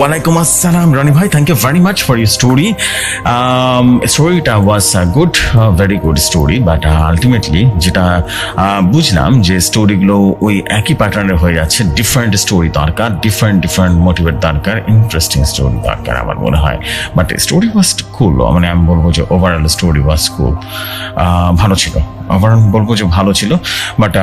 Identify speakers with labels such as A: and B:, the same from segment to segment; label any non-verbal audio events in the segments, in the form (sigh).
A: Walaikum আসসালাম। Rani ভাই thank you very much for your story Um, was a good, uh, very good story, but uh, যেটা uh, বুঝলাম যে স্টোরিগুলো ওই একই প্যাটার্নের হয়ে যাচ্ছে। ডিফারেন্ট স্টোরি দরকার ডিফারেন্ট ডিফারেন্ট মোটিভেট দরকার ইন্টারেস্টিং স্টোরি দরকার আমার মনে হয়। বাট স্টোরি ওয়াজ কুল মানে আমি বলব যে ওভারঅল স্টোরি ওয়াজ কুল ভালো ছিল। ওভারঅল বলব যে ভালো ছিল বাট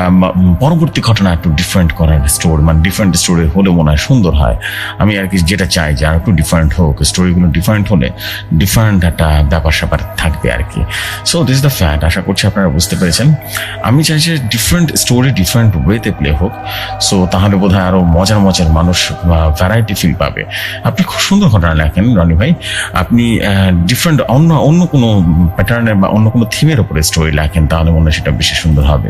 A: পরবর্তী ঘটনা একটু ডিফারেন্ট করার স্টোরি মানে ডিফারেন্ট স্টোরি হলে মনে হয় সুন্দর হয়। আমি আর কি যেটা চাই যে আর একটু ডিফারেন্ট হোক স্টোরিগুলো ডিফারেন্ট হলে ডিফারেন্ট একটা ব্যাপার স্যাপার থাকবে আর কি। সো দিস দ্য ফ্যাক্ট আশা করছি আপনারা বুঝতে পেরেছেন। আমি চাই যে ডিফারেন্ট স্টোরি ডিফারেন্ট ওয়েতে প্লে হোক সো তাহলে বোধ হয় আরও মজার মজার মানুষ ভ্যারাইটি ফিল পাবে। আপনি খুব সুন্দর ঘটনা লেখেন, রনি ভাই। আপনি ডিফারেন্ট অন্য অন্য কোনো প্যাটার্নের বা অন্য কোনো থিমের উপরে স্টোরি লেখেন, তাহলে মনে হয় সেটা বেশি সুন্দর হবে।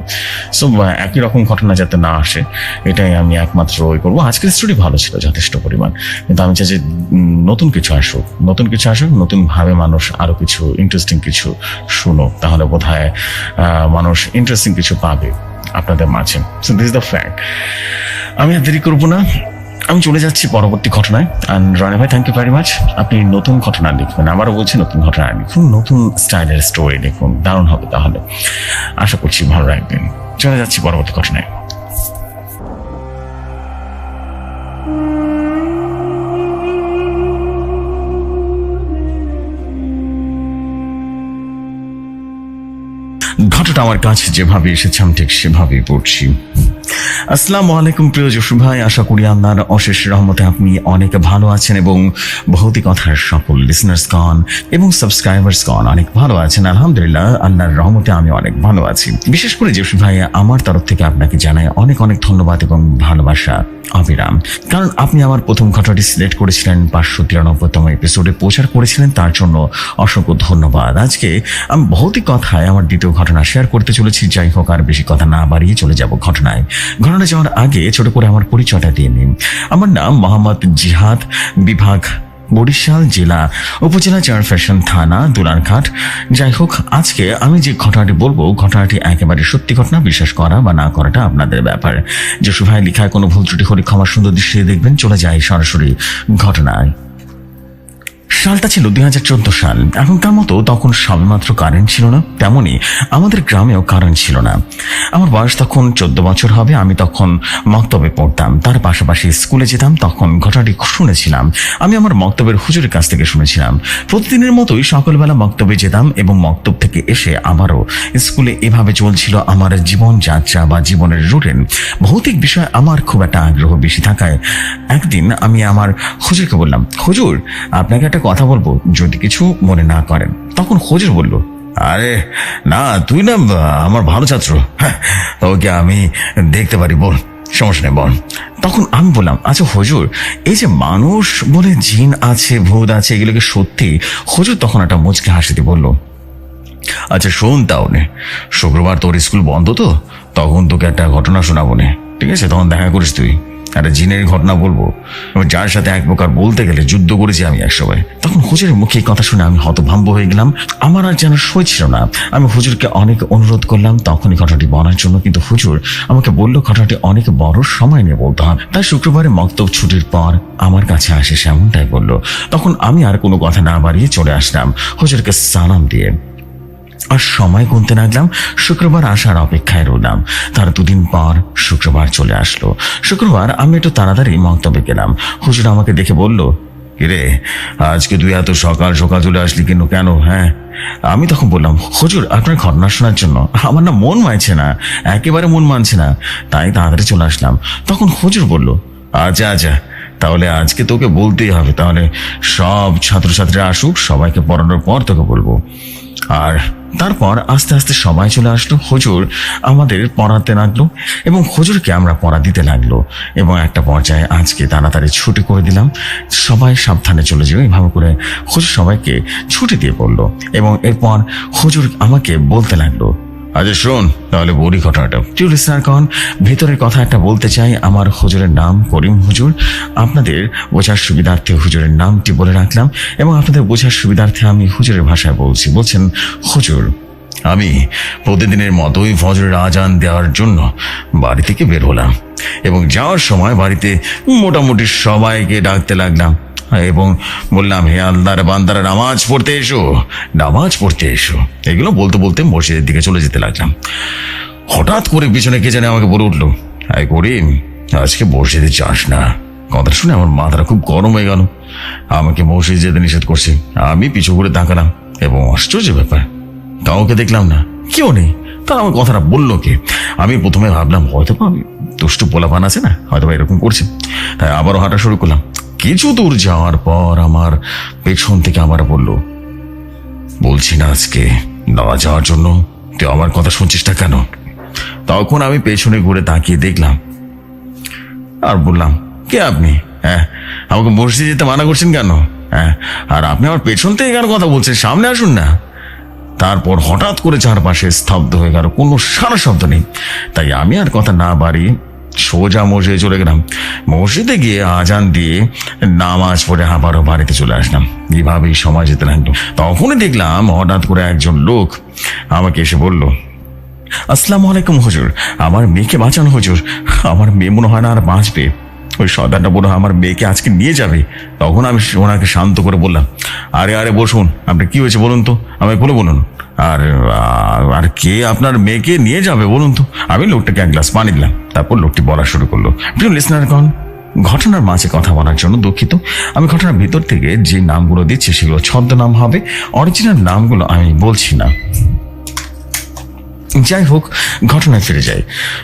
A: সো একই রকম ঘটনা যাতে না আসে, এটাই আমি একমাত্র ওই করব। আজকের স্টোরি ভালো ছিল, যথেষ্ট পরিমাণ। কিন্তু আমি চাই যে নতুন কিছু আসুক, নতুন কিছু আসুক, নতুন ভাবে মানুষ আরও কিছু ইন্টারেস্টিং কিছু শুনুক। তাহলে বোধ হয় মানুষ ইন্টারেস্টিং কিছু পাবে আপনাদের মাঝে। সো দিস দ্য ফ্যাক্ট আমি আর দেরি করব না। আমি চলে যাচ্ছি পরবর্তী ঘটনায়। অ্যান্ড রনি ভাই থ্যাংক ইউ ভেরি মাচ আপনি নতুন ঘটনা লিখবেন। আবারও বলছি নতুন ঘটনা লিখুন, নতুন স্টাইলের স্টোরি লিখুন। দারুণ হবে তাহলে। আশা করছি ভালো রাখবেন চলে যাচ্ছি পরবর্তী ঘটনায়। ঘটনাটা আমার কাছে যেভাবে এসেছে আমি ঠিক সেভাবেই পড়ছি। আসসালামু আলাইকুম, প্রিয় যশু ভাই। আশা করি আল্লাহর অশেষ রহমতে আপনি অনেক ভালো আছেন এবং ভৌতিক কথার সকল লিসনার্স গণ এবং সাবস্ক্রাইবার্স গণ অনেক ভালো আছেন। আলহামদুলিল্লাহ, আল্লাহর রহমতে আমি অনেক ভালো আছি। বিশেষ করে যশু ভাই, আমার তরফ থেকে আপনাকে জানাই অনেক অনেক ধন্যবাদ এবং ভালোবাসা, অবিরাম। কারণ আপনি আমার প্রথম ঘটনাটি সিলেক্ট করেছিলেন, পাঁচশো তিরানব্বইতম এপিসোডে প্রচার করেছিলেন, তার জন্য অসংখ্য ধন্যবাদ। আজকে আমি ভৌতিক কথায় আমার দ্বিতীয় ঘটনা শেয়ার করতে চলেছি। যাই হোক, আর বেশি কথা না বাড়িয়ে চলে যাব ঘটনায়। ঘটনা যাওয়ার আগে ছোট করে আমার পরিচয়টা দিয়ে নিন। আমার নাম মোহাম্মদ জিহাদ বিভাগ, বরিশাল জেলা, উপজেলা চারফ্যাশন থানা দুলারঘাট যাই হোক, আজকে আমি যে ঘটনাটি বলব, ঘটনাটি একেবারে সত্যি ঘটনা, বিশ্বাস করা বা না করাটা আপনাদের ব্যাপার। যশু ভাই লেখায় কোনো ভুল ত্রুটি হলে ক্ষমা সুন্দর দৃষ্টিতে দেখবেন। চলে যায় সরাসরি ঘটনায়। সালটা ছিল দুই হাজার চোদ্দ সাল। এখনকার মতো তখন সবেমাত্র কারেন্ট ছিল না তেমনি আমাদের গ্রামেও কারেন্ট ছিল না। আমার বয়স তখন চোদ্দ বছর হবে, আমি তখন মক্তবে পড়তাম। তার পাশাপাশি স্কুলে যেতাম, তখন ঘটনাটি শুনেছিলাম। আমি আমার মক্তবের হুজুরের কাছ থেকে শুনেছিলাম। প্রতিদিনের মতোই সকালবেলা মক্তবে যেতাম এবং মক্তব থেকে এসে আবারও স্কুলে এভাবে চলছিল আমার জীবন যাত্রা বা জীবনের রুটিন ভৌতিক বিষয়ে আমার খুব একটা আগ্রহ বেশি থাকায় একদিন আমি আমার হুজুরকে বললাম, হুজুর, আপনাকে একটা কথা বলব যদি কিছু মনে না করেন। তখন হুজুর বলল, আরে, না, তুই না, আমার ভালো ছাত্র। হ্যাঁ ওকে আমি দেখতে পারি, বল। সমস্যা নেই, বল। তখন আমি বললাম আচ্ছা হজুর, এই যে মানুষ বলে জিন আছে, ভূত আছে, এগুলোকে সত্যি? হজুর তখন একটা মুচকে হাসিতে বলল আচ্ছা শোন তাহলে, শুক্রবার তোর স্কুল বন্ধ তো, তখন তোকে একটা ঘটনা শোনাবো ঠিক আছে? তখন দেখা করিস তুই। একটা জিনের ঘটনা বলব। যার সাথে এক প্রকার বলতে গেলে যুদ্ধ করেছি আমি একসময় তখন হুজুরের মুখে কথা শুনে আমি হতভম্ব হয়ে গেলাম। আমার আর যেন সই ছিল না। আমি হুজুরকে অনেক অনুরোধ করলাম, তখনই ঘটনাটি বলার জন্য। কিন্তু হুজুর আমাকে বলল ঘটনাটি অনেক বড় সময় নিয়ে বলতে হবে তাই শুক্রবারে মক্তব ছুটির পর আমার কাছে আসে। সেমনটাই বলল। তখন আমি আর কোনো কথা না বাড়িয়ে চলে আসলাম। হুজুরকে সালাম দিয়ে আর সময় গুনতে লাগলাম, শুক্রবার আসার অপেক্ষায় রইলাম। তার দুদিন পর শুক্রবার চলে আসলো। শুক্রবার আমি একটু তাড়াতাড়ি মন্তব্যে গেলাম। হুজুর আমাকে দেখে বলল, কিরে, আজকে তুই এত সকাল সকাল চলে আসলি কেন কেন হ্যাঁ? আমি তখন বললাম, হুজুর, আপনার ঘটনা শোনার জন্য। আমার না মন মানছে না, একেবারে মন মানছে না। তাই তাড়াতাড়ি চলে আসলাম। তখন হুজুর বলল আচ্ছা আচ্ছা তাহলে আজকে তোকে বলতেই হবে। তাহলে সব ছাত্রছাত্রীরা আসুক, সবাইকে পড়ানোর পর তোকে বলব। আর তারপর আস্তে আস্তে সময় চলে আসলো, হুজুর আমাদের পড়াতে লাগল এবং হুজুরকে আমরা পড়া দিতে লাগল এবং একটা পর্যায়ে আজকে তাড়াতাড়ি ছুটি করে দিলাম। সবাই সাবধানে চলে যাবে এভাবে করে হুজুর সবাইকে ছুটি দিয়ে পড়ল এবং এরপর হুজুর আমাকে বলতে লাগল আচ্ছা শোন তাহলে বলি ঘটনাটা স্যার, কন, ভেতরের কথা একটা বলতে চাই। আমার হুজুরের নাম করিম হুজুর। আপনাদের বোঝার সুবিধার্থে হুজুরের নামটি বলে রাখলাম এবং আপনাদের বোঝার সুবিধার্থে আমি হুজুরের ভাষায় বলছি। বলছেন, হুজুর আমি প্রতিদিনের মতোই ফজরের আজান দেওয়ার জন্য বাড়ি থেকে বের হলাম এবং যাওয়ার সময় বাড়িতে মোটামুটি সবাইকে ডাকতে লাগলাম এবং বললাম, হে আল্লাহর বান্দারা, নামাজ পড়তে এসো, নামাজ পড়তে এসো। এগুলো বলতে বলতে মসজিদের দিকে চলে যেতে লাগলাম। হঠাৎ করে পিছনে কে জানে আমাকে বলে উঠল আয় করিম, আজকে মসজিদে চাস না। কথা শুনে আমার মাথাটা খুব গরম হয়ে গেল। আমাকে মসজিদ যেতে নিষেধ করছে। আমি পিছু করে তাকালাম এবং আশ্চর্য ব্যাপার কাউকে দেখলাম না। কেউ নেই। তারা আমার কথাটা বলল কে? আমি প্রথমে ভাবলাম, হয়তো আমি দুষ্টু পোলাপান আছে না, হয়তো এরকম করছে। তাই আবারও হাঁটা শুরু করলাম। কিছু দূর যাওয়ার পর আমার পেছন থেকে আমার বলল, বলছি না আজকে না যাওয়ার জন্য। তুই আমার কথা শুনছিস না কেন? তখন আমি পেছনে ঘুরে তাকিয়ে দেখলাম, আর বললাম, কে আপনি? হ্যাঁ আমাকে মসজিদে যেতে মানা করছেন কেন? হ্যাঁ আর আপনি আমার পেছন থেকে কেন কথা বলছেন? সামনে আসুন না। তারপর হঠাৎ করে চারপাশে স্তব্ধ হয়ে গেল। কোনো সারা শব্দ নেই। তাই আমি আর কথা না বাড়ি সোজা মসজিদে চলে গেলাম। মসজিদে গিয়ে আজান দিয়ে নামাজ পড়ে আবারও বাড়িতে চলে আসলাম। এইভাবেই সময় যেতে লাগল। তখনই দেখলাম হঠাৎ করে একজন লোক আমাকে এসে বলল, আসসালামু আলাইকুম হুজুর। আমার মেয়েকে বাঁচানো হুজুর। আমার মেয়ে মনে হয় না আর বাঁচবে। ওই সর্দারটা বলে আমার মেয়েকে আজকে নিয়ে যাবে। তখন আমি ওনাকে শান্ত করে বললাম, আরে আরে, বসুন, আপনি কি হয়েছে বলুন তো? আমাকে বলে বলুন। আর আর কে আপনার মেয়েকে নিয়ে যাবে বলুন তো? আমি লোকটাকে এক গ্লাস পানি দিলাম, তারপর লোকটি বলা শুরু করল, প্রিয় লিসনার কন ঘটনার মাঝে কথা বলার জন্য দুঃখিত। আমি ঘটনার ভিতর থেকে যে নামগুলো দিচ্ছি সেগুলো ছদ্মনাম হবে অরিজিনাল নামগুলো আমি বলছি না। যাই হোক, ঘটনায় ফিরে যাই।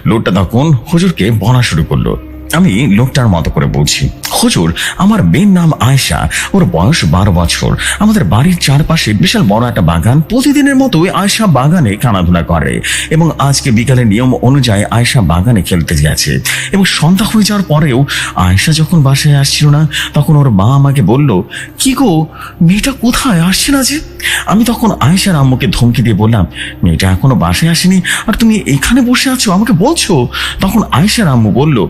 A: লোকটা তখন হুজুরকে বলা শুরু করল আমি লোকটার মতো করে বলছি, হুজুর, আমার মেয়ের নাম আয়শা, ওর বয়স বারো বছর। আমাদের বাড়ির চারপাশে বিশাল বড় একটা বাগান। প্রতিদিনের মতোই আয়শা বাগানে খেলাধুলা করে এবং আজকে বিকালে নিয়ম অনুযায়ী আয়শা বাগানে খেলতে গেছে। এবং সন্ধ্যা হয়ে যাওয়ার পরেও আয়শা যখন বাসায় আসছিল না, তখন ওর মা আমাকে বলল, কি গো, মেয়েটা কোথায়? আসছে না যে? আমি তখন আয়েশার আম্মুকে ধমকি দিয়ে বললাম, মেয়েটা এখনও বাসায় আসেনি, আর তুমি এখানে বসে আছো, আমাকে বলছো? তখন আয়েশার আম্মু বলল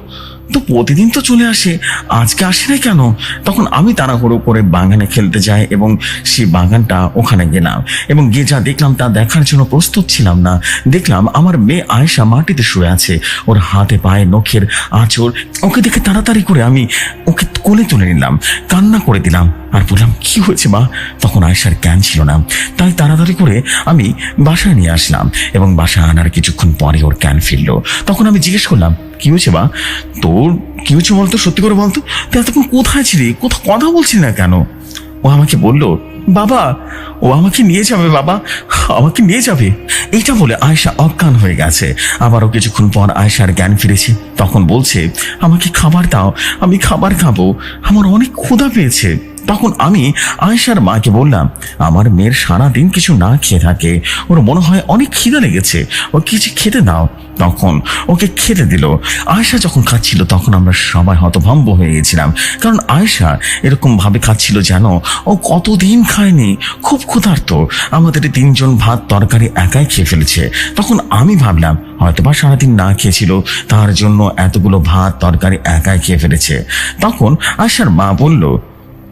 A: তো প্রতিদিন তো চলে আসে। আজকে আসে না কেন? তখন আমি তাড়াহুড়ো করে বাগানে খেলতে যাই এবং সেই বাগানটা ওখানে গেলাম। এবং গিয়ে যা দেখলাম তা দেখার জন্য প্রস্তুত ছিলাম না। দেখলাম আমার মেয়ে আয়েশা মাটিতে শুয়ে আছে। ওর হাতে পায়ে নখের আঁচড় ওকে দেখে তাড়াতাড়ি করে আমি ওকে কোলে তুলে নিলাম। কান্না করে দিলাম। আর বললাম, কি হয়েছে মা? তখন আয়েশার জ্ঞান ছিল না। তাই তাড়াতাড়ি করে আমি বাসায় নিয়ে আসলাম এবং বাসায় আনার কিছুক্ষণ পরে ওর জ্ঞান ফিরলো। তখন আমি জিজ্ঞেস করলাম কি হয়েছে বা? তোর কি হয়েছে বলতো? সত্যি করে বলতো? তুই এতক্ষণ কোথায় ছিলি? কোথাও কথা বলছিলি না কেন? ও আমাকে বলল, বাবা, ও আমাকে নিয়ে যাবে, বাবা। আমাকে নিয়ে যাবে। এইটা বলে আয়সা অজ্ঞান হয়ে গেছে। আবারও কিছুক্ষণ পর আয়সার জ্ঞান ফিরেছে। তখন বলছে, আমাকে খাবার দাও, আমি খাবার খাব। আমার অনেক ক্ষুধা পেয়েছে। তখন আমি আয়েশার মাকে বললাম, আমার মেয়ের সারা দিন কিছু না খেয়ে থাকে, ওর মনে হয় অনেক খিদে লেগেছে, ও কিছু খেতে দাও। তখন ওকে খেতে দিল। আয়েশা যখন খাচ্ছিল, তখন আমরা সবাই হতভম্ব হয়ে গেছিলাম, কারণ আয়েশা এরকম ভাবে খাচ্ছিল যেন ও কতদিন খায়নি, খুব ক্ষুধার্ত। আমাদের তিনজন ভাত তরকারি একাই খেয়ে ফেলেছে। তখন আমি ভাবলাম হয়তো হয়তোবা সারাদিন না খেয়েছিল, তার জন্য এতগুলো ভাত তরকারি একাই খেয়ে ফেলেছে। তখন আয়েশার মা বলল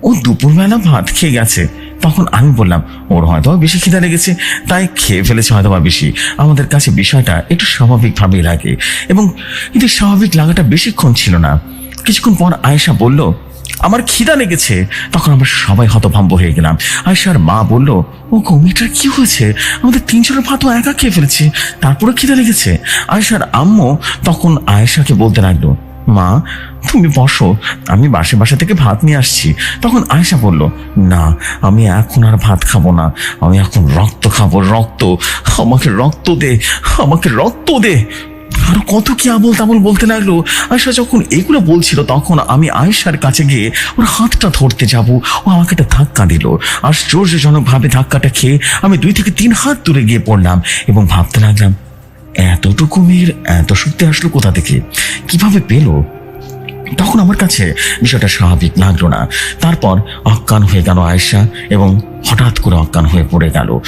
A: ও দুপুরবেলা ভাত খেয়ে গেছে। তখন আমি বললাম, ওর হয়তো বেশি খিদা লেগেছে, তাই খেয়ে ফেলেছে হয়তো বা বেশি। আমাদের কাছে বিষয়টা একটু স্বাভাবিকভাবেই লাগে এবং কিন্তু স্বাভাবিক লাগাটা বেশিক্ষণ ছিল না। কিছুক্ষণ পর আয়েশা বলল, আমার খিদা লেগেছে। তখন আমরা সবাই হতভম্ব হয়ে গেলাম। আয়েশার মা বলল, ও কমিটার কি হয়েছে? আমাদের তিনজনের ভাতও একা খেয়ে ফেলেছে তারপরে খিদা লেগেছে। আয়েশার আম্মু তখন আয়েশাকে বলতে লাগল মা, তুমি বসো, আমি বাসে বাসা থেকে ভাত নিয়ে আসছি। তখন আয়েশা বলল, না, আমি এখন আর ভাত খাব না, আমি এখন রক্ত খাব, রক্ত, আমাকে রক্ত দে, আমাকে রক্ত দে। আরও কত কি আবল তাবল বলতে লাগল। আয়সা যখন এগুলো বলছিল, তখন আমি আয়েশার কাছে গিয়ে ওর হাতটা ধরতে যাব। ও আমাকে একটা ধাক্কা দিল। আশ্চর্যজনক ভাবে ধাক্কাটা খেয়ে আমি দুই থেকে তিন হাত দূরে গিয়ে পড়লাম এবং ভাবতে লাগলাম এতটুকু মেয়ের এত শক্তি আসলো কোথা থেকে? কীভাবে পেল? তখন আমার কাছে বিষয়টা স্বাভাবিক লাগল না। তারপর অজ্ঞান হয়ে গেল আয়েশা এবং হঠাৎ করে অজ্ঞান হয়ে পড়ে গেল।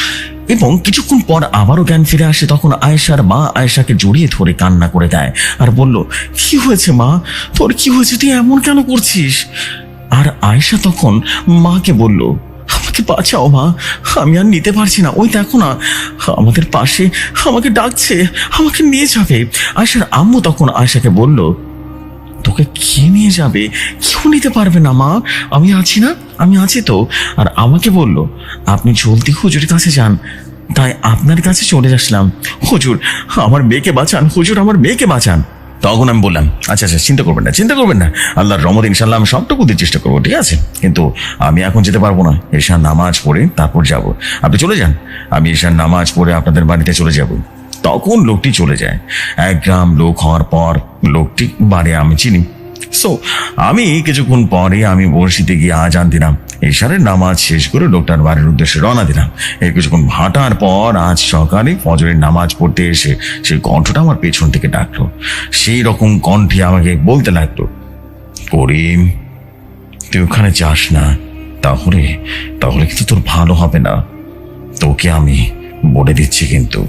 A: এবং কিছুক্ষণ পর আবারও জ্ঞান ফিরে আসে, তখন আয়েশার মা আয়েশাকে জড়িয়ে ধরে কান্না করে দেয় আর বলল, কি হয়েছে মা? তোর কি হয়েছে? তুই এমন কেন করছিস? আর আয়েশা তখন মাকে বলল আমাকে বাঁচাও, মা। আমি আর নিতে পারছি না। ওই দেখো না, আমাদের পাশে আমাকে ডাকছে, আমাকে নিয়ে যাবে। আয়সার আম্মু তখন আয়সাকে বলল, তোকে কে নিয়ে যাবে? কেউ নিতে পারবে না, মা। আমি আছি না, আমি আছি তো। আর আমাকে বলল, আপনি জলদি হুজুরের কাছে যান। তাই আপনার কাছে চলে আসলাম। হুজুর, আমার মেয়েকে বাঁচান, হুজুর, আমার মেয়েকে বাঁচান। তখন আমি বললাম আচ্ছা আচ্ছা চিন্তা করবেন না, চিন্তা করবেন না। আল্লাহর রহমত ইনশাল্লাহ আমি সবটুকু দিতে চেষ্টা করব, ঠিক আছে? কিন্তু আমি এখন যেতে পারব না। এশার নামাজ পড়ে তারপর যাব। আপনি চলে যান। আমি এশার নামাজ পড়ে আপনাদের বাড়িতে চলে যাব। তখন লোকটি চলে যায়। এক গ্রাম লোক হওয়ার পর লোকটি বাড়ি আমি চিনি। সো আমি কিছুক্ষণ পরে আমি বড়শিতে গিয়ে আজান দিলাম। এশারের নামাজ শেষ করে লোকটার বাড়ির উদ্দেশ্যে রওনা দিলাম। এই কিছুক্ষণ হাঁটার পর আজ সকালে ফজরের নামাজ পড়তে এসে সেই কণ্ঠটা আমার পেছন থেকে ডাকলো। সেই রকম কণ্ঠে আমাকে বলতে লাগল, করিম, তুই ওখানে যাস না। তাহলে তাহলে কিন্তু তোর ভালো হবে না। তোকে আমি বলে দিচ্ছি কিন্তু।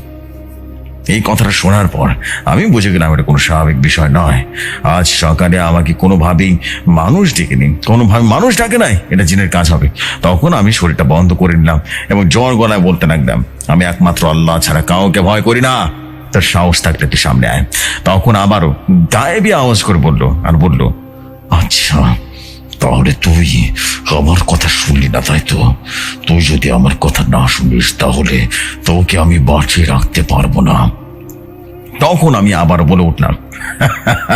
A: এই কথাটা শোনার পর আমি বুঝে গেলাম এটা কোনো স্বাভাবিক বিষয় নয়। আজ সকালে আমাকে কোনোভাবেই মানুষ ডেকে নিন, কোনোভাবে মানুষ ডাকে নাই, এটা জিনের কাজ হবে। তখন আমি শরীরটা বন্ধ করে নিলাম এবং জ্বর গলায় বলতে লাগলাম, আমি একমাত্র আল্লাহ ছাড়া কাউকে ভয় করি না। তার সাহস থাকলে তুই সামনে আয়। তখন আবারও গায়েবি আওয়াজ করে বলল, আর বলল আচ্ছা। তাহলে তুই আমার কথা শুনলি না, তাই তো? তুই যদি আমার কথা না শুনিস তাহলে তোকে আমি বাঁচিয়ে রাখতে পারব না। তখন আমি আবার বলে উঠলাম,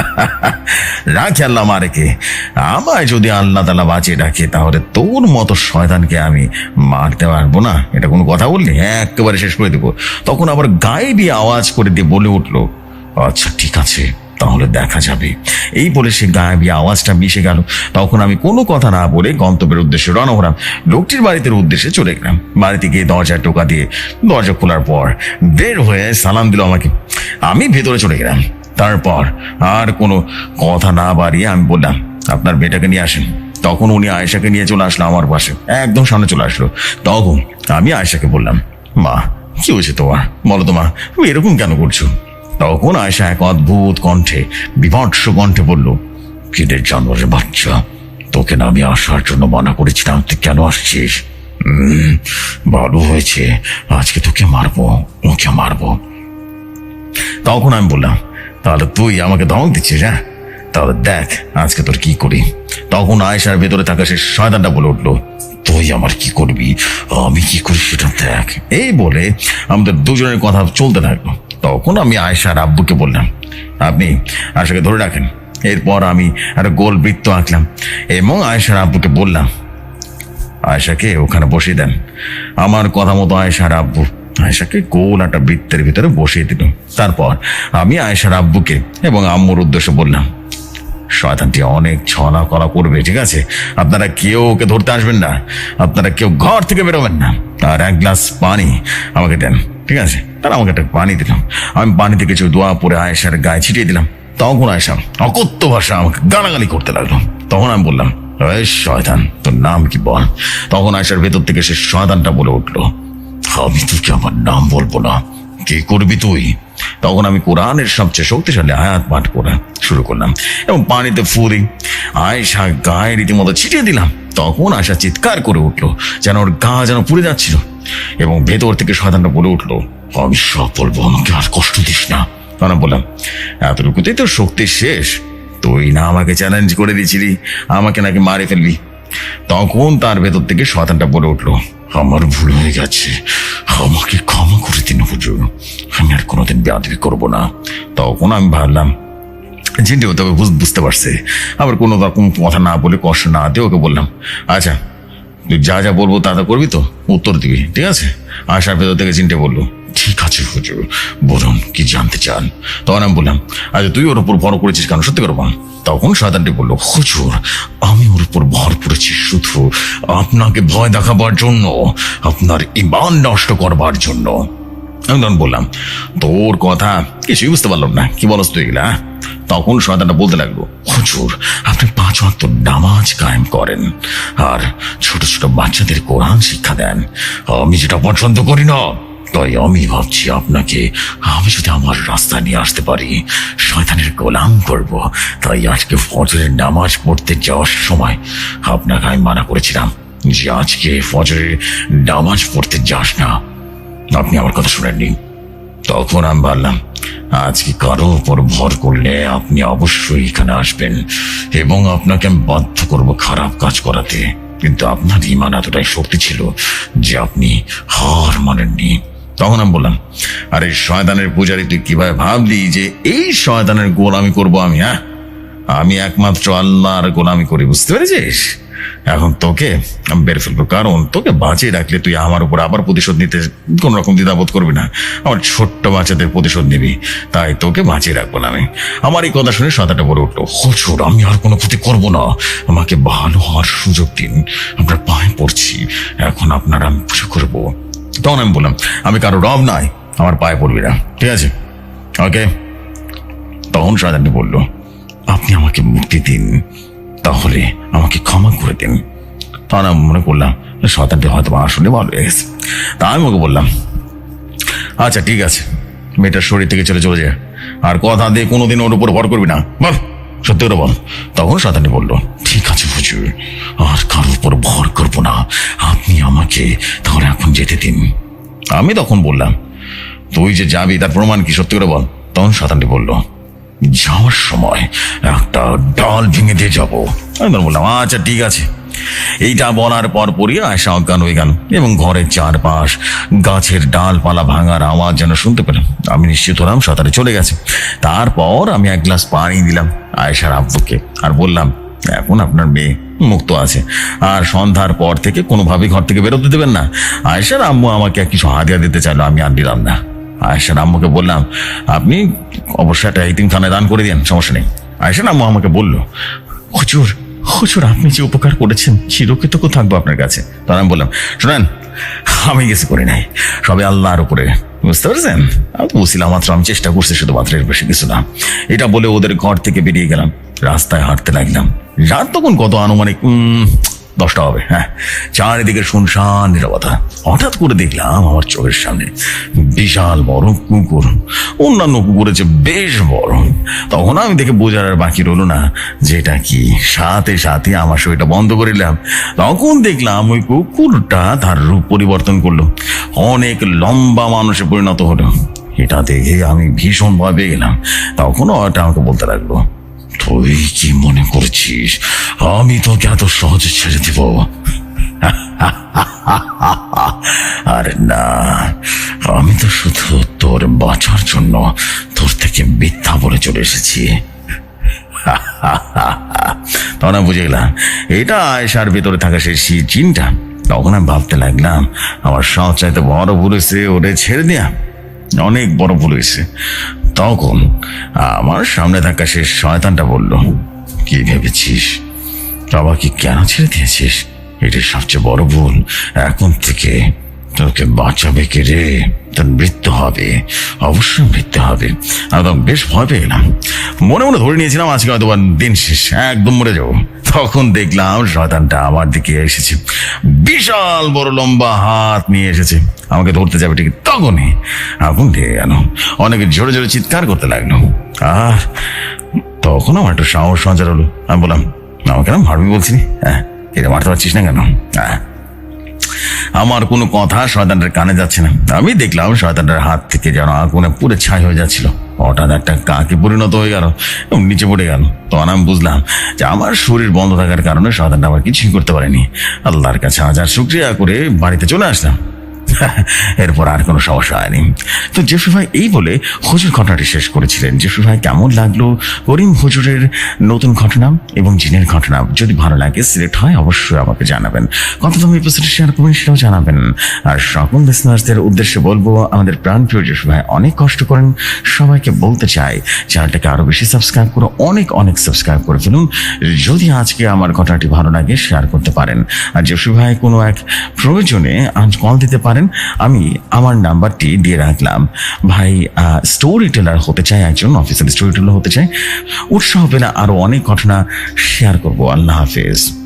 A: (laughs) রাখে আল্লাহ মারেকে আমায় যদি আল্লাহ তালা বাঁচিয়ে রাখে, তাহলে তোর মতো শয়তানকে আমি মারতে পারব না। এটা কোনো কথা বললি? হ্যাঁ একেবারে শেষ করে দেবো। তখন আবার গায়ে দিয়ে আওয়াজ করে দিয়ে বলে উঠল আচ্ছা ঠিক আছে। তাহলে দেখা যাবে। এই বলে সে গায়েবী আওয়াজটা মিশে গেল। তখন আমি কোনো কথা না বলে গন্তব্যের উদ্দেশ্যে রওনা হলাম। লোকটির বাড়িতে উদ্দেশ্যে চলে গেলাম। বাড়িতে গিয়ে দরজায় টোকা দিয়ে দরজা খোলার পর বের হয়ে সালাম দিল আমাকে। আমি ভেতরে চলে গেলাম। তারপর আর কোনো কথা না বাড়িয়ে আমি বললাম, আপনার মেয়েটাকে নিয়ে আসেন। তখন উনি আয়েশাকে নিয়ে চলে আসলো আমার পাশে। একদম সামনে চলে আসলো। তখন আমি আয়েশাকে বললাম, মা, কি হয়েছে তোমার? বলো তো মা, তুমি এরকম কেন করছ? তখন আয়সা এক অদ্ভুত কণ্ঠে, বিভৎস কণ্ঠে বলল কিদের জানোয়ারের বাচ্চা? তোকে না আমি আসার জন্য মানা করেছিলাম, তুই কেন আসছিস? ভালো হয়েছে, আজকে তোকে মারবো, ওকে মারবো। তখন আমি বললাম, তাহলে তুই আমাকে ধমক দিচ্ছিস হ্যাঁ? তাহলে দেখ, আজকে তোর কি করি? তখন আয়েশার ভেতরে থাকা সে শয়তানটা বলে উঠল, তুই আমার কি করবি? আমি কি করি সেটা দেখ। এই বলে আমাদের দুজনের কথা চলতে থাকল। তখন আমি আয়েশার আব্বুকে বললাম, আপনি আয়েশাকে ধরে রাখেন। এরপর আমি একটা গোল বৃত্ত আঁকলাম এবং আয়েশার আব্বুকে বললাম, আয়েশাকে ওখানে বসিয়ে দেন। আমার কথা মতো আয়েশার আব্বু আয়েশাকে গোল একটা বৃত্তের ভিতরে বসিয়ে দিল। তারপর আমি আয়েশার আব্বুকে এবং আম্মুর উদ্দেশ্যে বললাম শয়তানটি অনেক ছলা কলা করবে, ঠিক আছে? আপনারা কেউ ওকে ধরতে আসবেন না। আপনারা কেউ ঘর থেকে বেরোবেন না। আর এক গ্লাস পানি আমাকে দেন। ঠিক আছে? তারা আমাকে একটা পানি দিলাম আমি পানিতে কিছু দোয়া পরে আয়েশার গায়ে ছিটিয়ে দিলাম। তখন আয়েশা অকথ্য ভাষা আমাকে গালাগালি করতে লাগল। তখন আমি বললাম শয়তান, তোর নাম কি বল? তখন আয়েশার ভেতর থেকে সে শয়তানটা বলে উঠল, আমি তোকে আমার নাম বলব না। কি করবি তুই? তখন আমি কোরআনের সবচেয়ে শক্তিশালী আয়াত পাঠ করা শুরু করলাম এবং পানিতে ফুরি আয়সা গায়ে রীতিমতো ছিটিয়ে দিলাম। তখন আশা চিৎকার করে উঠল, যেন ওর গা যেন পুড়ে যাচ্ছিল এবং ভেতর থেকে শয়তানটা বলে উঠল, আমি সব বলব, আমাকে আর কষ্ট দিস না। আমি বললাম, এতটুকুতেই তোর শক্তি শেষ। তুই না আমাকে চ্যালেঞ্জ করে দিয়েছিলি, আমাকে নাকি মারে ফেলবি। তখন তার ভেতর থেকে শয়তানটা বলে উঠল, আমার ভুল হয়ে গেছে, আমাকে ক্ষমা করে দিন হুজুর। আমি আর কোনোদিন বেয়াদবি করব না। তখন আমি ভাবলাম জিনটিও তবে বুঝ- বুঝতে পারছে। আবার কোনো রকম কথা না বলে কষ্ট না দিয়ে ওকে বললাম আচ্ছা তুই যা যা বলব তা তা করবি তো? উত্তর দিবি, ঠিক আছে? আসার ভেতর থেকে চিনতে বলল, ঠিক আছে হুজুর, বলুন, কি জানতে চান? তখন আমি বললাম আচ্ছা তুই ওর উপর ভর করেছিস কেন? সত্যি করে বল। তখন সাধারণটি বলল, হুজুর, আমি ওর উপর ভর করেছি শুধু আপনাকে ভয় দেখাবার জন্য, আপনার ইমান নষ্ট করবার জন্য। আমি তখন বললাম, তোর কথা কিছুই বুঝতে পারলাম না। কি বলস তুই এগুলা? তখন শয়তানটা বলতে লাগল, হুজুর, আপনি পাঁচ ওয়াক্ত নামাজ কায়েম করেন আর ছোট ছোট বাচ্চাদের কোরআন শিক্ষা দেন। আমি যেটা পছন্দ করি না, তাই আমি ভাবছি আপনাকে, আমি যদি আমার রাস্তা নিয়ে আসতে পারি, শয়তানের গোলাম করব। তাই আজকে ফজরের নামাজ পড়তে যাওয়ার সময় আপনাকে আমি মানা করেছিলাম যে আজকে ফজরের নামাজ পড়তে যাস না। আপনি আমার কথা শুনেননি? তখন আমি ভাবলাম আজকে কারও উপর ভর করলে আপনি অবশ্যই এখানে আসবেন এবং আপনাকে আমি বাধ্য করব খারাপ কাজ করাতে। কিন্তু আপনার ইমান এতটাই শক্তি ছিল যে আপনি হার মানেননি। তখন আমি বললাম, আরে শয়তানের পূজারি, তুই কীভাবে ভাবলি যে এই শয়তানের গোলামি করব আমি হ্যাঁ? আমি একমাত্র আল্লাহর গোলামি করি, বুঝতে পেরেছিস? এখন তোকে আমি বের ফেলব। কারণ তোকে বাঁচিয়ে রাখলে তুই আমার উপর আবার প্রতিশোধ নিতে কোন রকম দ্বিধাবোধ করবি না। আমার ছোট্ট বাচ্চাদের প্রতিশোধ নিবি। তাই তোকে বাঁচিয়ে রাখব না আমি। আমার এই কথা শুনে সাঁতারটা বলে উঠল হচুর আমি আর কোনো ক্ষতি করব না। আমাকে ভালো হওয়ার সুযোগ দিন। আমরা পায়ে পড়ছি। এখন আপনার আমি পুজো করব। তখন আমি বললাম, আমি কারও রব নাই। আমার পায়ে পড়বি না। ঠিক আছে? ওকে তখন শয়তানটি বলল, আপনি আমাকে মুক্তি দিন। তাহলে আমাকে ক্ষমা করে দিন। তখন আমি মনে করলাম শয়তানটি হয়তো আসলে ভালো হয়ে গেছে। তা আমি ওকে বললাম আচ্ছা ঠিক আছে, মেয়েটার শরীর থেকে চলে চলে যায় আর কথা দিয়ে কোনোদিন ওর উপর ভর করবি না। বল, সত্যি করে বল। তখন শতানি বলল, ঠিক আছে হুজুর, আর কারোর উপর ভর করব না। আপনি আমাকে তাহলে এখন যেতে দিন। আমি তখন বললাম, তুই যে যাবি তার প্রমাণ কি? সত্যি করে বল। তখন শতানটি বলল যাওয়ার সময় একটা ডাল ভেঙে দিয়ে যাব। আমি বললাম আচ্ছা ঠিক আছে। এইটা বলার পর পরই আয়সা অজ্ঞান হয়ে গেল এবং ঘরের চারপাশ, গাছের ডালপালা ভাঙার আওয়াজ যেন শুনতে পেলাম। আমি নিশ্চিত হলাম সাঁতারে চলে গেছে। তারপর আমি এক গ্লাস পানি দিলাম আয়েশার আব্বুকে আর বললাম, এখন আপনার মেয়ে মুক্ত আছে। আর সন্ধ্যার পর থেকে কোনোভাবেই ঘর থেকে বেরোতে দেবেন না। আয়েশার আম্মু আমাকে কিছু হাদিয়া দিতে চাইলো, আমি আর দিলাম না। আয়েশার আম্মুকে বললাম, আপনি অবশ্যই একটা এতিমখানায় দান করে দিন, সমস্যা নেই। আয়েশার আম্মু আমাকে বলল, হুজুর হুজুর, আপনি যে উপকার করেছেন চিরকৃতজ্ঞ থাকব আপনার কাছে। তখন আমি বললাম, শোনেন, আমি কিছু করি নাই সবে আল্লাহর উপরে, বুঝতে পারছেন? আমি বুঝছিলাম মাত্র, আমি চেষ্টা করছি শুধুমাত্র এর বেশি কিছু না। এটা বলে ওদের ঘর থেকে বেরিয়ে গেলাম, রাস্তায় হাঁটতে লাগলাম। রাত তখন কত আনুমানিক দশটা হবে হ্যাঁ। চারিদিকে শুনশান নিরবতা হঠাৎ করে দেখলাম আমার চোখের সামনে বিশাল বড় কুকুর। অন্যান্য কুকুরের চেয়ে বেশ বড়। তখন আমি দেখে বোঝার আর বাকি রইল না যেটা কি। সাথে সাথে আমার শরীরটা বন্ধ করে নিলাম। তখন দেখলাম ওই কুকুরটা তার রূপ পরিবর্তন করল। অনেক লম্বা মানুষে পরিণত হলো। এটা দেখে আমি ভীষণ ভয় পেয়ে গেলাম। তখনও ওটা আমাকে বলতে লাগল তুই কি মনে করছিস? আমি তোকে এত সহজে ছেড়ে দিব। (laughs) আরে না, আমি তো শুধু তোর বাঁচার জন্য তোর থেকে মিথ্যা বলে চলে এসেছি। (laughs) তখন আমি বুঝে গেলাম। এটা আয়সার ভেতরে থাকা সেই সেই চিনটা তখন আমি ভাবতে লাগলাম, আমার সব চাইতে বড় ভুল হয়েছে, ওরে ছেড়ে দেয়া। অনেক বড় ভুল হয়েছে। তখন আমার সামনে থাকা সে শয়তানটা বলল, কি ভেবেছিস? বাবাকে কেন ছেড়ে দিয়েছিস? এটি সবচেয়ে বড় ভুল। এখন থেকে তোকে বাঁচাবে কে রে? তার মৃত্যু হবে। অবশ্যই মৃত্যু হবে। আমি বেশ ভয় পেয়ে গেলাম। মনে মনে ধরে নিয়েছিলাম আজকে হয়তো দিন শেষ। একদম মরে যাব। তখন দেখলাম শয়তানটা আমার দিকে এসেছে। বিশাল বড় লম্বা হাত নিয়ে এসেছে। আমাকে ধরতে যাবে ঠিক তখনই। আগুন লেগে গেল। অনেকে জোরে জোরে চিৎকার করতে লাগল। আর তখন আমার একটু সাহস সঞ্চার হলো। আমি বললাম, আমাকে না মারবি বলছি হ্যাঁ এটা মারতে পারছিস না কেন? হ্যাঁ আমার কোনো কথা শয়তানটার কানে যাচ্ছে না। আমি দেখলাম শয়তানটার হাত থেকে যেন আগুনে পুরে ছাই হয়ে যাচ্ছিল। হঠাৎ একটা কাকে পরিণত হয়ে গেল এবং নিচে পড়ে গেল। তখন আমি বুঝলাম যে আমার শরীর বন্ধ থাকার কারণে শয়তানটা আবার কিছুই করতে পারেনি। আল্লাহর কাছে হাজার শুক্রিয়া করে বাড়িতে চলে আসলাম। (laughs) এরপর আর কোনো সমস্যা হয়নি। তো জেফি ভাই এই বলে হুজুর ঘটনাটি শেষ করেছিলেন। জেফি ভাই, কেমন লাগল? করিম হুজুরের নতুন ঘটনা এবং জিনের ঘটনা, যদি ভালো লাগে, সিলেক্ট হয়, অবশ্যই আমাকে জানাবেন। কততম এপিসোডে শেয়ার করবেন সেটাও জানাবেন। আর সকল লিসনার্সদের উদ্দেশ্যে বলব, আমাদের প্রাণ প্রিয় জেফি ভাই অনেক কষ্ট করেন, সবাইকে বলতে চাই, চ্যানেলটাকে আরও বেশি সাবস্ক্রাইব করে, অনেক অনেক সাবস্ক্রাইব করে ফেলুন। যদি আজকে আমার ঘটনাটি ভালো লাগে শেয়ার করতে পারেন। আর জেফি ভাই, কোনো এক প্রয়োজনে আজ কল দিতে পারেন আমি আমার নাম্বারটি দিয়ে রাখলাম। ভাই স্টোরি টেলার হতে চাই একজন অফিসিয়াল স্টোরি টেলার হতে চাই। উৎসাহ পেলে আরও অনেক ঘটনা শেয়ার করব। আল্লাহ হাফেজ।